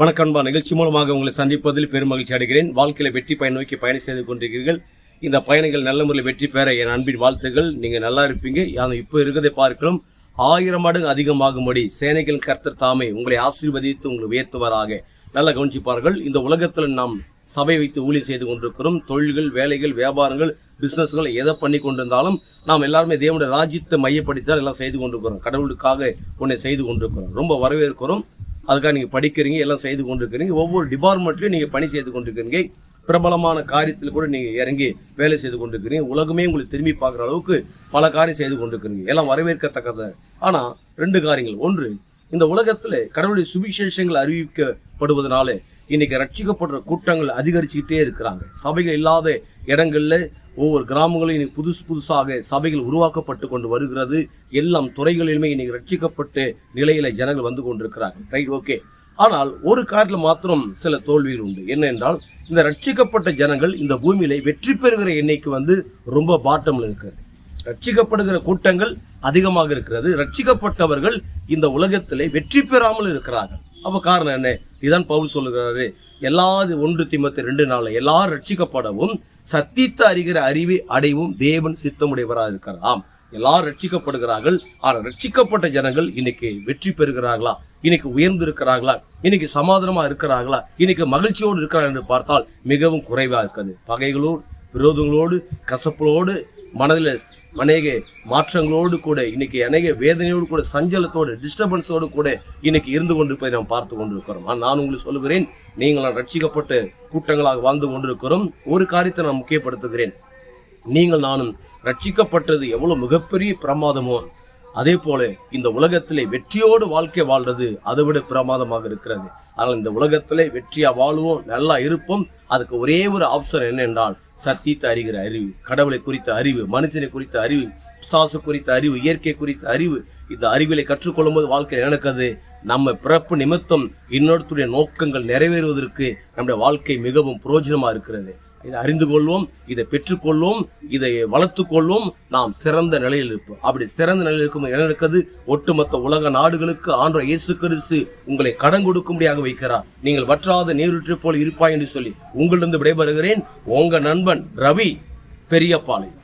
வணக்கம்பா நிகழ்ச்சி மூலமாக உங்களை சந்திப்பதில் பெரும் மகிழ்ச்சி அடைகிறேன். வாழ்க்கையில வெற்றி பயணம் நோக்கி பயணம் செய்து கொண்டிருக்கிறீர்கள். இந்த பயணங்கள் நல்ல முறையில் வெற்றி பெற என் அன்பின் வாழ்த்துகள் நீங்க நல்லா இருப்பீங்க. ஆனால் இப்போ இருக்கிறதை பார்க்கலாம் ஆயிரம் மடங்கு அதிகமாகும்படி சேனைகள் கர்த்தர் தாமே உங்களை ஆசீர்வதித்து உங்களை உயர்த்துவராக. நல்லா கவனிச்சுப்பார்கள். இந்த உலகத்தில் நாம் சபை வைத்து ஊழியர் செய்து கொண்டிருக்கிறோம். தொழில்கள் வேலைகள் வியாபாரங்கள் பிசினஸ்கள் எதை பண்ணி கொண்டிருந்தாலும் நாம் எல்லாருமே தேவனுடைய ராஜ்யத்தை மையப்படுத்தி தான் எல்லாம் செய்து கொண்டிருக்கிறோம். கடவுளுக்காக உன்னை செய்து கொண்டிருக்கிறோம். ரொம்ப வரவேற்கிறோம். அதுக்காக நீங்கள் படிக்கிறீங்க எல்லாம் செய்து கொண்டிருக்கிறீங்க. ஒவ்வொரு டிபார்ட்மெண்ட்லையும் நீங்கள் பணி செய்து கொண்டிருக்கிறீங்க. பிரபலமான காரியத்தில் கூட நீங்கள் இறங்கி வேலை செய்து கொண்டிருக்கிறீங்க. உலகமே உங்களுக்கு திரும்பி பார்க்குற அளவுக்கு பல காரியம் செய்து கொண்டிருக்கிறீங்க. எல்லாம் வரவேற்கத்தக்கது. ஆனால் ரெண்டு காரியங்கள். ஒன்று இந்த உலகத்தில் கடவுளுடைய சுவிசேஷங்கள் அறிவிக்கப்படுவதனால இன்னைக்கு ரட்சிக்கப்படுற கூட்டங்கள் அதிகரிச்சுக்கிட்டே இருக்கிறாங்க. சபைகள் இல்லாத இடங்களில் ஒவ்வொரு கிராமங்களும் இன்னைக்கு புதுசு புதுசாக சபைகள் உருவாக்கப்பட்டு கொண்டு வருகிறது. எல்லாம் துறைகளிலுமே இன்னைக்கு ரட்சிக்கப்பட்ட நிலையில ஜனங்கள் வந்து கொண்டிருக்கிறாங்க. ரைட் ஓகே ஆனால் ஒரு காரில் மாத்திரம் சில தோல்விகள் உண்டு. என்ன என்றால் இந்த ரட்சிக்கப்பட்ட ஜனங்கள் இந்த பூமியில வெற்றி பெறுகிற எண்ணிக்கை வந்து ரொம்ப பாட்டம்ல இருக்கிறது. ரட்சிக்கப்படுகிற கூட்டங்கள் அதிகமாக இருக்கிறது. ரட்சிக்கப்பட்டவர்கள் இந்த உலகத்திலே வெற்றி பெறாமல் இருக்கிறார்கள். அப்போ காரணம் என்ன? இதான் பவுல் சொல்லுகிறாரு. எல்லா ஒன்று திமத்து ரெண்டு நாளில் எல்லாரும் ரட்சிக்கப்படவும் சத்தித்த அறிகிற அறிவை அடைவும் தேவன் சித்தமுடையவராக இருக்கிறார் எல்லாரும் ரட்சிக்கப்படுகிறார்கள் ஆனால் ரட்சிக்கப்பட்ட ஜனங்கள் இன்னைக்கு வெற்றி பெறுகிறார்களா? இன்னைக்கு உயர்ந்து இருக்கிறார்களா இன்னைக்கு சமாதானமா இருக்கிறார்களா? இன்னைக்கு மகிழ்ச்சியோடு இருக்கிறார்கள் என்று பார்த்தால் மிகவும் குறைவா இருக்குது பகைகளோடு விரோதங்களோடு கசப்புகளோடு மனதில் அநேக மாற்றங்களோடு கூட இன்னைக்கு அநேக வேதனையோடு கூட சஞ்சலத்தோடு டிஸ்டர்பன்ஸோடு கூட இன்னைக்கு இருந்து கொண்டு போய் நாம் பார்த்து கொண்டிருக்கிறோம். ஆனால் நான் உங்களுக்கு சொல்லுகிறேன் நீங்கள் ரட்சிக்கப்பட்ட கூட்டங்களாக வாழ்ந்து கொண்டிருக்கிறோம். ஒரு காரியத்தை நான் முக்கியப்படுத்துகிறேன். நீங்கள் நானும் ரட்சிக்கப்பட்டது எவ்வளோ மிகப்பெரிய பிரமாதமோ அதே போல இந்த உலகத்திலே வெற்றியோடு வாழ்க்கை வாழ்றது அதை விட பிரமாதமாக இருக்கிறது. ஆனால் இந்த உலகத்திலே வெற்றியா வாழ்வோம் நல்லா இருப்போம் அதுக்கு ஒரே ஒரு ஆப்ஷன் என்னென்றால் சத்தியத்தை அறிகிற அறிவு கடவுளை குறித்த அறிவு மனுஷனை குறித்த அறிவு பிசாசு குறித்த அறிவு இயற்கை குறித்த அறிவு. இந்த அறிவிலை கற்றுக்கொள்ளும் போது வாழ்க்கை நடக்குது? நம்ம பிறப்பு நிமித்தம் இன்னொருத்துடைய நோக்கங்கள் நிறைவேறுவதற்கு நம்முடைய வாழ்க்கை மிகவும் புரோஜனமாக இருக்கிறது. இதை அறிந்து கொள்வோம் இதை பெற்றுக்கொள்வோம் இதை வளர்த்து கொள்வோம். நாம் சிறந்த நிலையில் இருப்போம். அப்படி சிறந்த நிலையில் இருக்கும் என்ன இருக்குது ஒட்டுமொத்த உலக நாடுகளுக்கு ஆன்ற இயேசு கிறிஸ்து உங்களை கடன் கொடுக்கும்படியாக வைக்கிறார். நீங்கள் வற்றாத நீருற்றை போல் இருப்பாய் என்று சொல்லி உங்களிருந்து விடைபெறுகிறேன். உங்க நண்பன் ரவி பெரியப்பாளையம்.